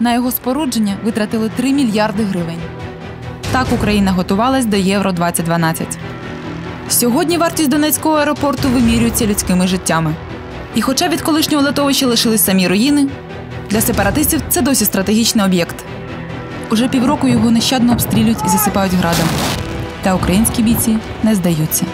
На його спорудження витратили 3 мільярди гривень. Так Україна готувалась до Євро 2012. Сьогодні вартість Донецького аеропорту вимірюється людськими життями. І хоча від колишнього литовища лишились самі руїни, для сепаратистів це досі стратегічний об'єкт. Уже півроку його нещадно обстрілюють і засипають градом. Та українські бійці не здаються.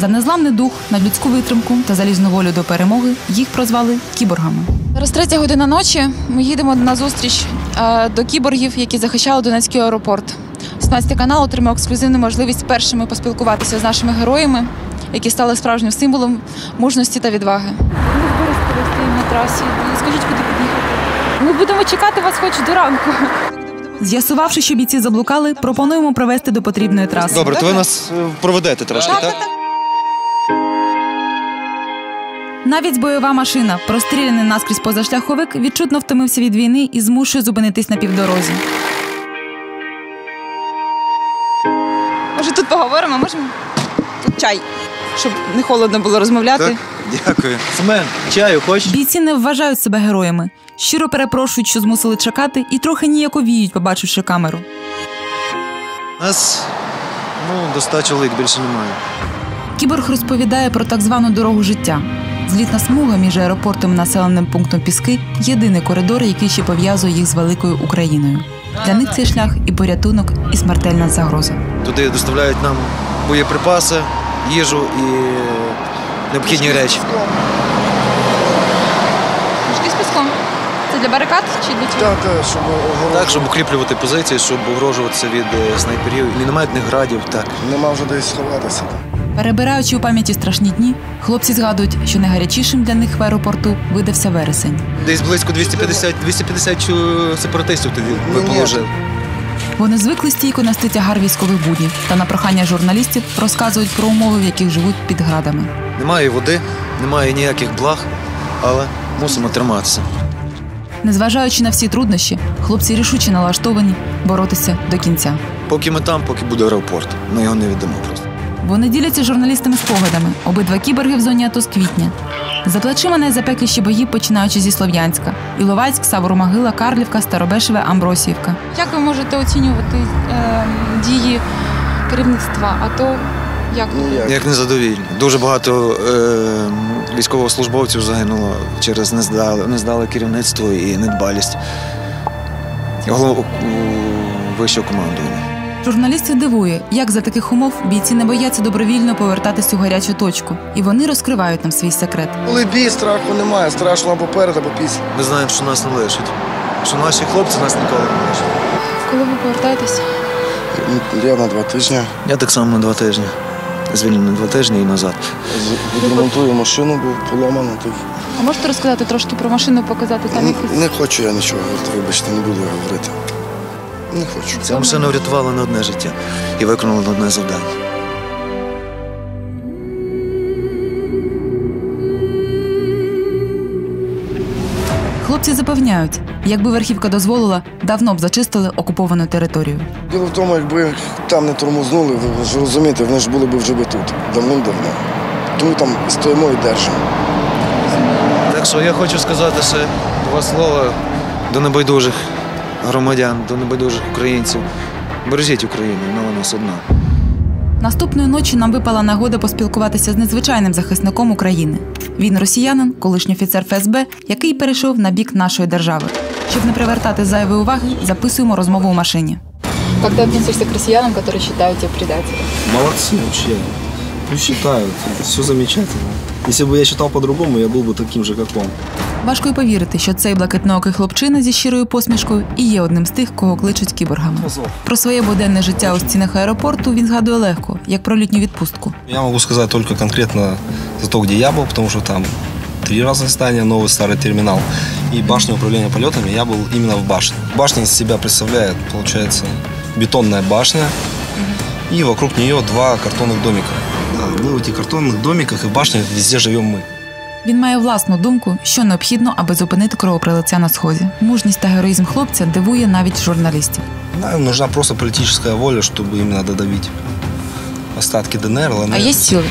За незламний дух, надлюдську витримку та залізну волю до перемоги їх прозвали кіборгами. Зараз третя година ночі. Ми їдемо на зустріч е, до кіборгів, які захищали Донецький аеропорт. 17 канал отримав ексклюзивну можливість першими поспілкуватися з нашими героями, які стали справжнім символом мужності та відваги. Ми стоїмо на трасі. Скажіть, куди під'їхати? Ми будемо чекати вас хоч до ранку. З'ясувавши, що бійці заблукали, пропонуємо провести до потрібної траси. Добре, то ви нас е, проведете трошки, так? Навіть бойова машина, простріляний наскрізь позашляховик, відчутно втомився від війни і змушує зупинитись на півдорозі. Може, тут поговоримо, можемо? Тут чай, щоб не холодно було розмовляти. Так? Дякую. Семен, чаю хочеш? Бійці не вважають себе героями. Щиро перепрошують, що змусили чекати, і трохи ніяковіють, побачивши камеру. Нас ну, до ста чоловік більше немає. Кіборг розповідає про так звану дорогу життя. Злітна смуга між аеропортом і населеним пунктом Піски єдиний коридор, який ще пов'язує їх з великою Україною. Для них цей шлях і порятунок, і смертельна загроза. Туди доставляють нам боєприпаси, їжу і необхідні речі. Мішки з піском. Це для барикад чи для чого? Так, так, щоб огорожувати. Так, щоб укріплювати позиції, щоб огрожуватися від е, снайперів, мінометних градів. Так. Нема вже десь сховатися. Перебираючи у пам'яті страшні дні, хлопці згадують, що найгарячішим для них в аеропорту видався вересень. Десь близько 250, 250 сепаратистів тоді Ні, ні. Вони звикли стійко нести тягар військових буднів та на прохання журналістів розказують про умови, в яких живуть під градами. Немає води, немає ніяких благ, але мусимо триматися. Незважаючи на всі труднощі, хлопці рішуче налаштовані боротися до кінця. Поки ми там, поки буде аеропорт. Ми його не віддамо просто. Вони діляться з журналістами спогадами. Обидва кіборги в зоні АТО з квітня. За плечима найзапекліші бої, починаючи зі Слов'янська: Іловайськ, Саворомогила, Карлівка, Старобешеве, Амбросіївка. Як ви можете оцінювати е, дії керівництва АТО? Як Ніяк. Як незадовільно. Дуже багато е, військовослужбовців загинуло через нездале, нездале керівництво і недбалість голову вищого командування. Журналістів дивує, як за таких умов бійці не бояться добровільно повертатись у гарячу точку, і вони розкривають нам свій секрет. Коли бій, страху немає, страшно або перед, або після. Ми знаємо, що нас не лишать. Що наші хлопці нас ніколи не лишать. Коли ви повертаєтесь? Я на два тижні Я так само на два тижні. Звільнений на два тижні і назад. відремонтую машину, був поламано. Так. А можете розказати трошки про машину, показати там Не, якісь? не хочу я нічого говорити, вибачте, не буду я говорити. Не хочу. Ця машина врятувала на одне життя і виконала на одне завдання. Хлопці запевняють, якби верхівка дозволила, давно б зачистили окуповану територію. Діло в тому, якби там не тормознули, ви ж розумієте, вони ж були б вже би тут, давним-давно. Тому там стоїмо і держимо. Так що я хочу сказати ще два слова до небайдужих громадян, до небайдужих українців. Бережіть Україну, вона у нас одна. Наступної ночі нам випала нагода поспілкуватися з незвичайним захисником України. Він росіянин, колишній офіцер ФСБ, який перейшов на бік нашої держави. Щоб не привертати зайвої уваги, записуємо розмову у машині. Как ты относишься к россиянам, которые считают тебя предателем? Молодцы вообще. Пусть считают. Все замечательно. Если бы я считал по-другому, я был бы таким же, как он. Важко й повірити, що цей блакитноокий хлопчина зі щирою посмішкою і є одним з тих, кого кличуть кіборгами. Про своє буденне життя у стінах аеропорту він згадує легко, як про літню відпустку. Я могу сказать только конкретно за то, где я был, потому что там три разных здания, новый старый терминал и башня управления полетами. Я был именно в башне. Башня из себя представляет, получается, бетонная башня, и вокруг нее два картонных домика. Да, мы в этих картонных домиках и в башне везде живем мы. Він має власну думку, що необхідно, аби зупинити кровопролиття на сході. Мужність та героїзм хлопця дивує навіть журналістів. Нам нужна просто политическая воля, чтобы именно додавить остатки ДНР, ЛНР. А есть силы?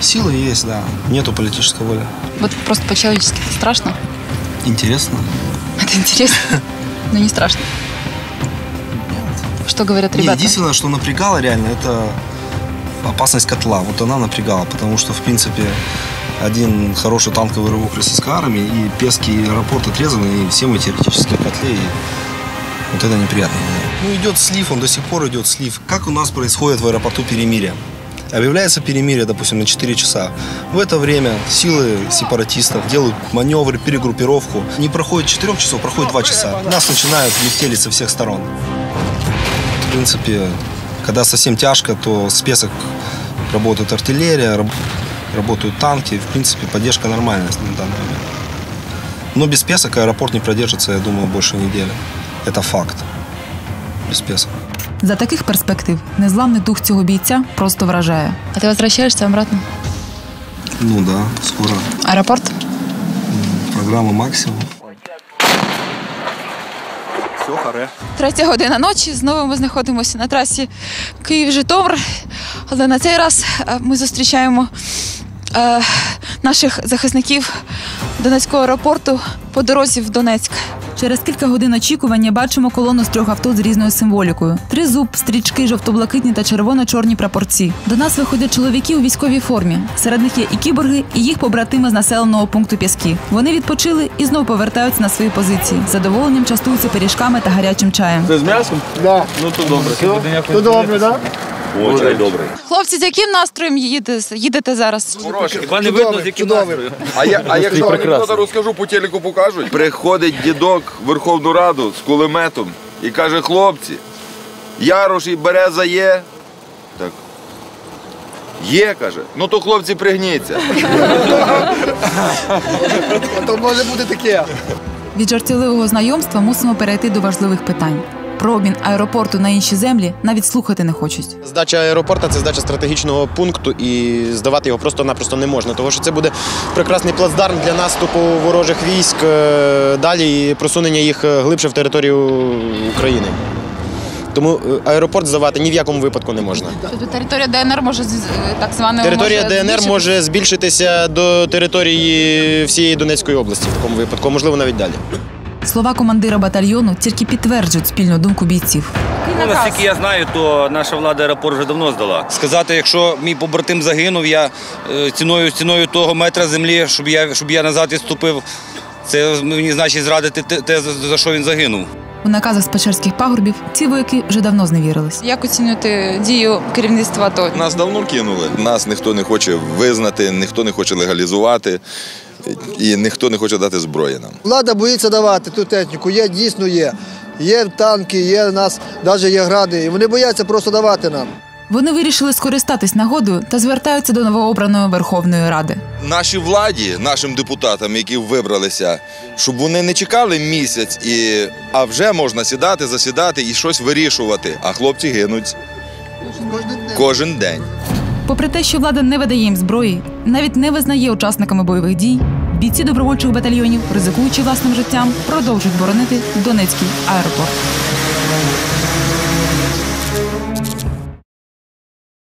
Силы есть, да. Нету политической воли. Вот просто по-человечески страшно. Интересно. Это интересно, но не страшно. Что говорят Не, ребята? единственное, что напрягало реально, это опасность котла. Вот она напрягала, потому что, в принципе, один хороший танковый рывок российской армии, и Пески и аэропорт отрезаны, и все мы теоретически в котле, и вот это неприятно. Ну, идет слив, он до сих пор идет слив. Как у нас происходит в аэропорту перемирие? Объявляется перемирие, допустим, на 4 часа. В это время силы сепаратистов делают маневры, перегруппировку. Не проходит 4 часов, проходит 2 часа. Нас начинают летелить со всех сторон. В принципе, когда совсем тяжко, то с Песок работает артиллерия, раб- работают танки. В принципе, поддержка нормальная на данный момент. Но без Песок аэропорт не продержится, я думаю, больше недели. Это факт. Без Песок. За таких перспектив незламний дух цього бійця просто вражає. А ты возвращаешься обратно? Ну да, скоро Аэропорт? программа «Максимум». Третя година ночі. Знову ми знаходимося на трасі Київ-Житомир. Але на цей раз е, ми зустрічаємо е, наших захисників Донецького аеропорту по дорозі в Донецьк. Через кілька годин очікування бачимо колону з трьох авто з різною символікою: тризуб, стрічки, жовто-блакитні та червоно-чорні прапорці. До нас виходять чоловіки у військовій формі. Серед них є і кіборги, і їх побратими з населеного пункту Піски. Вони відпочили і знов повертаються на свої позиції. Задоволенням частуються пиріжками та гарячим чаєм. Хлопці, з яким настроєм їдете, їдете зараз? Хіба не видно, з яким настроєм? А, я, а якщо анекдота розкажу, по телеку покажуть. Приходить дідок в Верховну Раду з кулеметом і каже, хлопці, Ярош і береза є. Так. Є, каже. Ну то хлопці пригніться. То може бути таке. Від жартівливого знайомства мусимо перейти до важливих питань. Про обмін аеропорту на інші землі навіть слухати не хочуть. Здача аеропорта це здача стратегічного пункту, і здавати його просто-напросто не можна. Тому що це буде прекрасний плацдарм для наступу ворожих військ е, далі і просунення їх е, глибше в територію України. Тому е, аеропорт здавати ні в якому випадку не можна. Тобто територія ДНР може з- так званою Територія може ДНР збільшити- може збільшитися до території всієї Донецької області в такому випадку, можливо навіть далі. Слова командира батальйону тільки підтверджують спільну думку бійців. Ну, наскільки я знаю, то наша влада аеропорт вже давно здала. Сказати, якщо мій побратим загинув, я е, ціною ціною того метра землі, щоб я щоб я назад відступив, це мені значить зрадити те, за що він загинув. У наказах з Печерських пагорбів ці вояки вже давно зневірились. Як оцінювати дію керівництва АТО? Нас давно кинули. Нас ніхто не хоче визнати, ніхто не хоче легалізувати і ніхто не хоче дати зброї нам. Влада боїться давати ту техніку. Є, дійсно є. Є танки, є у нас, навіть є гради. І вони бояться просто давати нам. Вони вирішили скористатись нагодою та звертаються до новообраної Верховної Ради. Нашій владі, нашим депутатам, які вибралися, щоб вони не чекали місяць, і, а вже можна сідати, засідати і щось вирішувати. А хлопці гинуть кожен день. Попри те, що влада не видає їм зброї, навіть не визнає учасниками бойових дій, бійці добровольчих батальйонів, ризикуючи власним життям, продовжують боронити Донецький аеропорт.